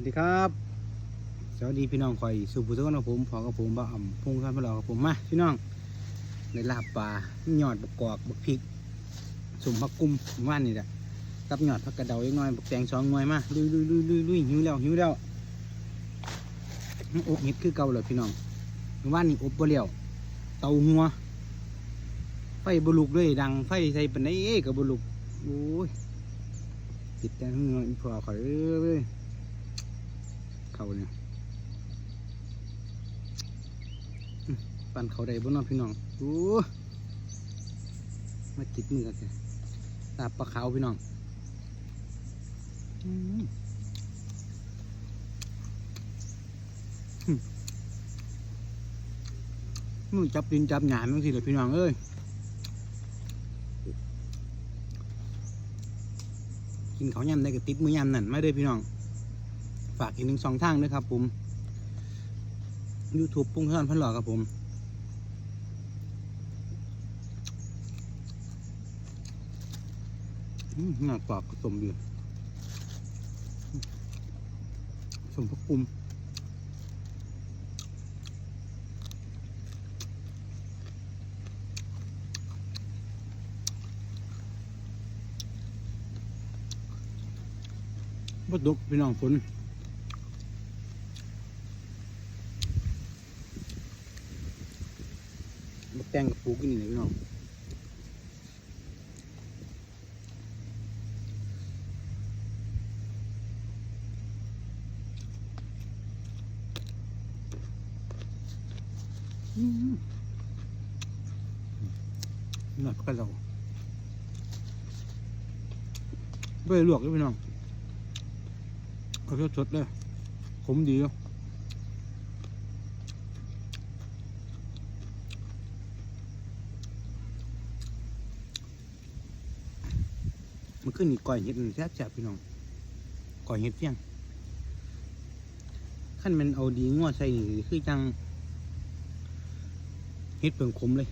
วัสดีครับ สวัสดีพี่น้องคอยสุภุทุกคนกับผมพอกับผมบ่อ่ำพุ่งข้ามพลอกับผมมาพี่น้องในลาบปลาหยอดบักกอกบักพริกสุ่มผักกุ้มว่านนี่แหละกับหยอดผักกระเดาเล็กน้อยบักแตงสองน่วยมาลุยลุยลุยลุยลุยหิวแล้วหิวแล้วอบเห็ดคือเก่าเลยพี่น้องว่านนี่อบบ่เลี้ยวเตาหัวไฟบุลุกด้วยดังไฟใส่ปนไดเอ้กับบลุกโอ้ยติดแต่เงาอีพอขอยเอ้ย เขาเนี่ยปั่นเขาได้บ่เนอนพี่น้องโอ้มาจิตมือกันเลยตาปลาขาวพี่น้องมือจับดินจับหยามจังสิเลยพี่น้องเอ้ยกินเขายำได้ก็ติดมือยำนั่นไม่ได้พี่น้อง ฝากอีกหนึ่งสองทางด้วยครับ ผม YouTube ปุ้งท่อนพันหล่อครับผมหน้ากรอบผสมดีสมพระกุมบดดกพี่น้องฝน บักแตงกับปลูกินนี่เลยพี่น้องอืมหนักกระเราไม่ลวกเลยพี่น้องเอาสดๆเลยขมดีแล้ว มันขึ้นอีกก่อยเห็ดแซ่บแซ่บพี่น้องก่อยเห็ดเพียงขั้นมันเอาดีงอใส่นี่คือจังเฮ็ดเปิงคมเลย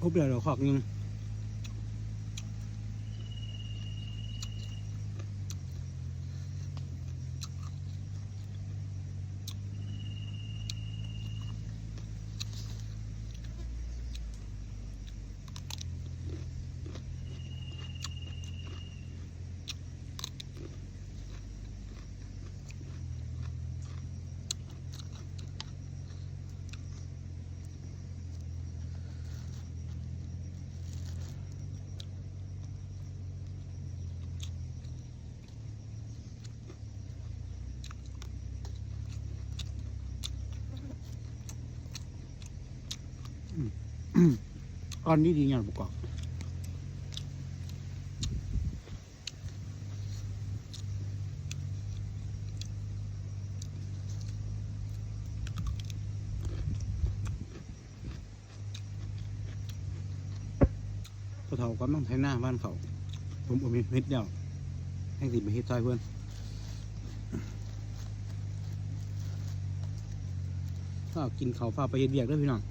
ครบแล้วเราขอกนึง ก้อนนี้ดีอย่างบุกกอกพอเท่าก็ต้องไทยหน้าบ้านเขา ผมอมีเม็ดเดียวให้สิไปเฮ็ดซอยเพื่อนก็กินเขาฟ้าไปเฮ็ดเบียกด้วยพี่น้อง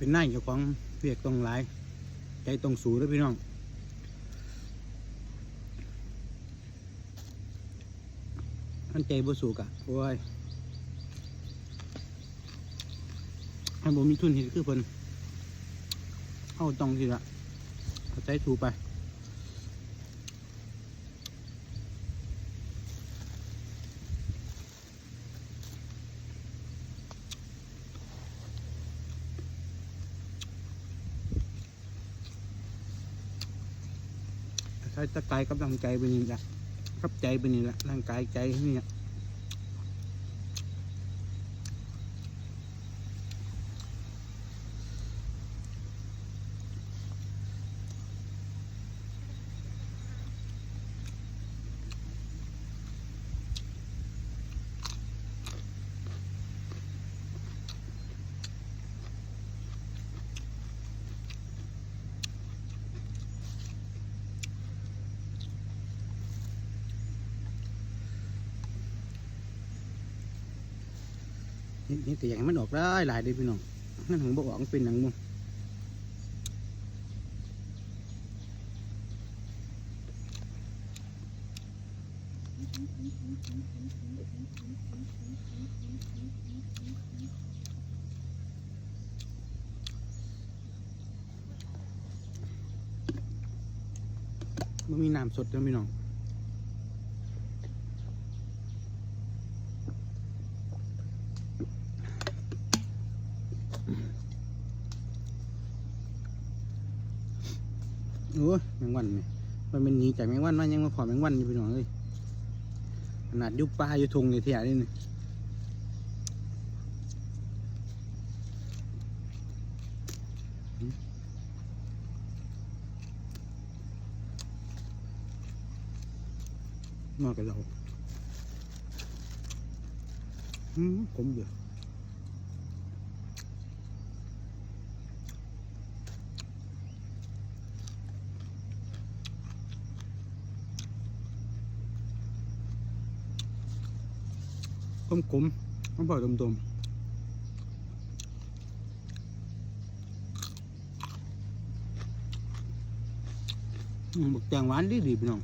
เป็นนายเจ้าของเพียกตรงหลาย ใจตรงสูด้วยพี่น้องท่านใจบ่สูกะโอ้ยให้ผมมีทุนเห็นคือเพิ่นเอาตรงสิละเอาใจถูไป ใช้ตะกายกำลังใจไปนี่แหละกับใจไปนี่แหละร่างกายใจนี่แหละเห็นเนแต่อย่างมันออกได้หลายเลยพี่น้องนั่นของบอกออกมันเป็นหนังมุงมันมีน้ำสดด้วยพี่น้อง โอ้แมงวันนี่มันเป็นหนีจากแมงวันมายังมาขอแมงวันอยู่พี่น้องเลยขนาดยุบปลาอยู่ทงเลยเที่ยนี่นี่มนอกกับเราอืมผมเบื่อ ขมต้มเผาต้มต้มอืมบักแตงหวานดีดีพี่น้อง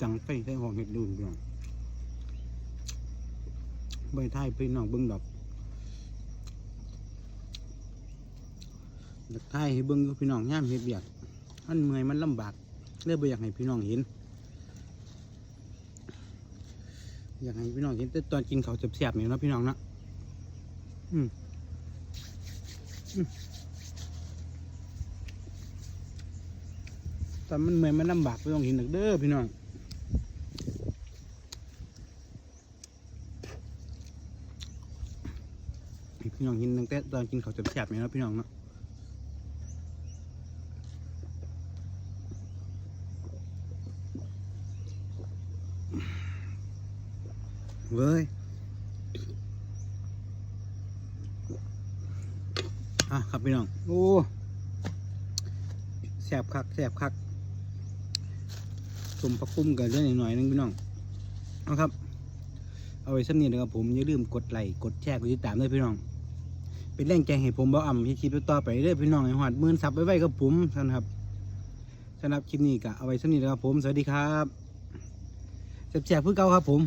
จังไปใส่หอมเห็ดดูนพี่น้องใบไทยพี่น้องเบิ่งดอกดอกไทยให้เบิ่งอยู่พี่น้องย่ามเฮ็ดเบียกมันเมื่อยมันลำบากเลยบ่อยากให้พี่น้องเห็น อยากให้พี่น้องเห็นแต่ตอนกินเขาวเสียบๆนี่เนะพี่น้องนะอืมตอนมันเมื่อยมันลำบากพี่น้องเห็นดอกเด้อพี่น้อง พี่น้องเห็นตั้งแต่ตอนกินเขาวแซ่บๆนี่เนาะพี่น้องเนาะเว้ยอะครับพี่น้อง โอ้แซ่บคักแซ่บคักสมประคุ้มกันเรื่องหน่อยๆนึงพี่น้องเอาครับ เอาไว้สำเนียงนะครับผมอย่าลืมกดไลค์กดแชร์กดติดตามด้วยพี่น้อง เป็นแรงใจให้ผมเบาอ่ำที่คลิปต่อไปเรื่อยพี่น้องให้หอดมื่นซับไว้ไว้กับผมนะครับสำหรับคลิปนี้ก็เอาไว้สำนียงนะครับผม สวัสดีครับแซ่บๆเพื่อเก่าครับผม